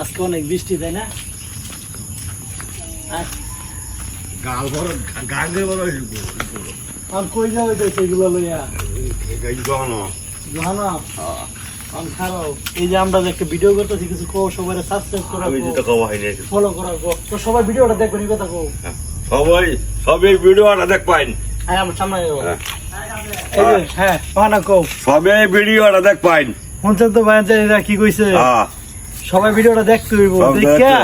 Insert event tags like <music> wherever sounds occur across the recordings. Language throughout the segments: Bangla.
আজকে অনেক বৃষ্টি তাই না? গাল বড় গাঙ্গে বড় আর কই যাবে তো সেগুলো লইয়া? এই গহন জানা আমি খারাপ এই যে আমরা একটা ভিডিও করতেছি কিছু কো সবাই সাবস্ক্রাইব করা আমি যেটা কওয়া হয়নি ফলো করা তো সবাই ভিডিওটা দেখবেন কথা কো সবাই সবাই ভিডিওটা দেখ পাইন হ্যাঁ আমার সামনে হ্যাঁ। হ্যাঁ। বানা কো সবাই ভিডিওটা দেখ শুনছেন তো ভাইজানেরা কি কইছে? হ্যাঁ। সবাই ভিডিওটা দেখতে হইব। দেখা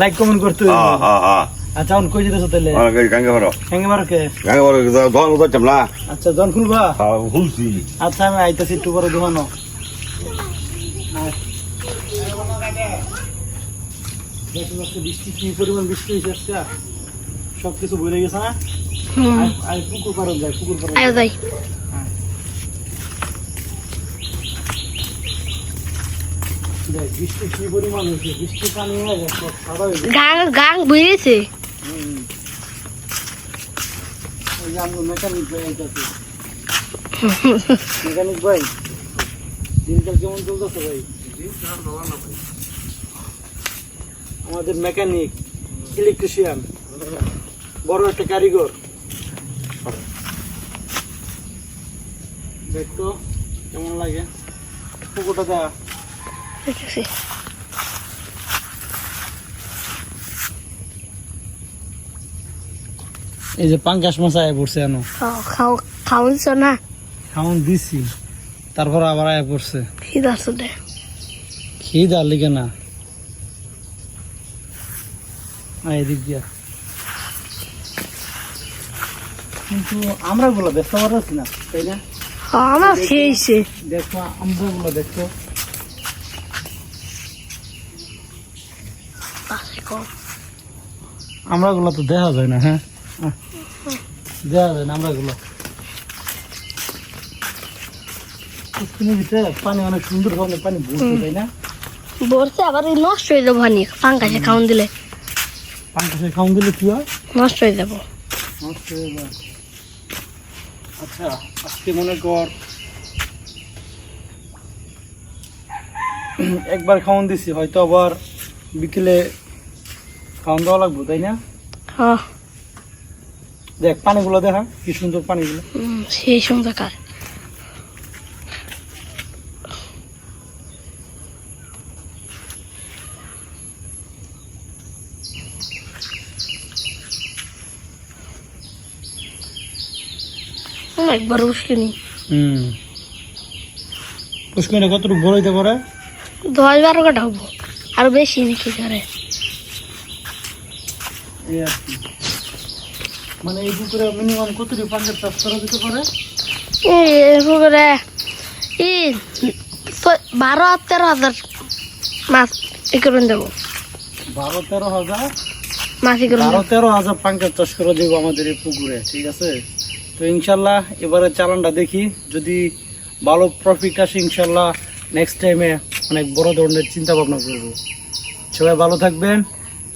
লাইক কমেন্ট করতে হইব। হ্যাঁ হ্যাঁ হ্যাঁ। আচ্ছা এখন কই যেতেছো তাহলে? গাঙ্গে বড় হেঙ্গে মারো। কে? গাঙ্গে বড় ধন উদর চামলা আচ্ছা জন খুলবা। হুলসি আচ্ছা আমি আইতাছি একটু পরে দোকানো বৃষ্টি কি পরিমাণ বৃষ্টি হয়েছে আজকে? সব কিছু ভরে গেছে না? আই পুকুর পারন যায় পুকুর পারন আয়ো যাই দেখ বৃষ্টি কি পরিমাণ হয়েছে? বৃষ্টি পানি গেছে সব সাদা গাং গাং বুঝেছে ওই যে আমরা মেকানিক ভাই আইতাছে। মেকানিক <laughs> ভাই দিনকাল কেমন চলতেছে ভাই? আমাদের মেকানিক ইলেকট্রিশিয়ান বড় একটা কারিগর। দেখতো কেমন লাগে? পুকুরটা এই যে পাঙ্কাশ মাছ আয় পড়ছে এনো। খাও খাও খাওয়াইছ না? খাওয়ান দিছি তারপর আবার আয় পড়ছে। খিদা খেয়ে দেওয়ার লিগে না। আয় এদিক দিয়া। কিন্তু আমরা গুলো ব্যস্ত পারছি না তাই না? আমার খেয়েছে। দেখো আমরা গুলো দেখো। আমরা গুলো তো দেখা যায় না হ্যাঁ? দেখা যায় না আমরা গুলো ভিতরে পানি অনেক সুন্দর ধরনের পানি ভরছে তাই না? বলছে আবার নষ্ট হয়ে যাব হানি পাঙ্কাশে খাওয়ান দিলে। পাঙ্কাশে খাওয়ান দিলে কি হয়? নষ্ট হয়ে যাব। নষ্ট হয়ে যায়। আচ্ছা আজকে মনে কর একবার খাওয়ান দিছি হয়তো আবার বিকেলে খাওয়ান দেওয়া লাগবো তাই না? হ্যাঁ। দেখ পানিগুলো দেখা কি সুন্দর পানিগুলো। সেই সুন্দর একবার উঠলিনি হুম। পুষ্করিটা কতটুকু বড় হইতে পারে? দশ বারো কাটা হব আরও বেশি নাকি করে। এই আর কি। মানে এই পুকুরে মিনিমাম কতটুকু পাঙ্কের চাষ করা যেতে পারে? করে এই প- বারো আর তেরো হাজার মাছ ই দেবো। বারো তেরো হাজার? মাছ ই বারো তেরো হাজার চাষ করে দেবো আমাদের এই পুকুরে ঠিক আছে? তো ইনশাল্লাহ এবারে চালানটা দেখি যদি ভালো প্রফিট আসে ইনশাল্লাহ নেক্সট টাইমে অনেক বড় ধরনের চিন্তা ভাবনা করব। সবাই ভালো থাকবেন।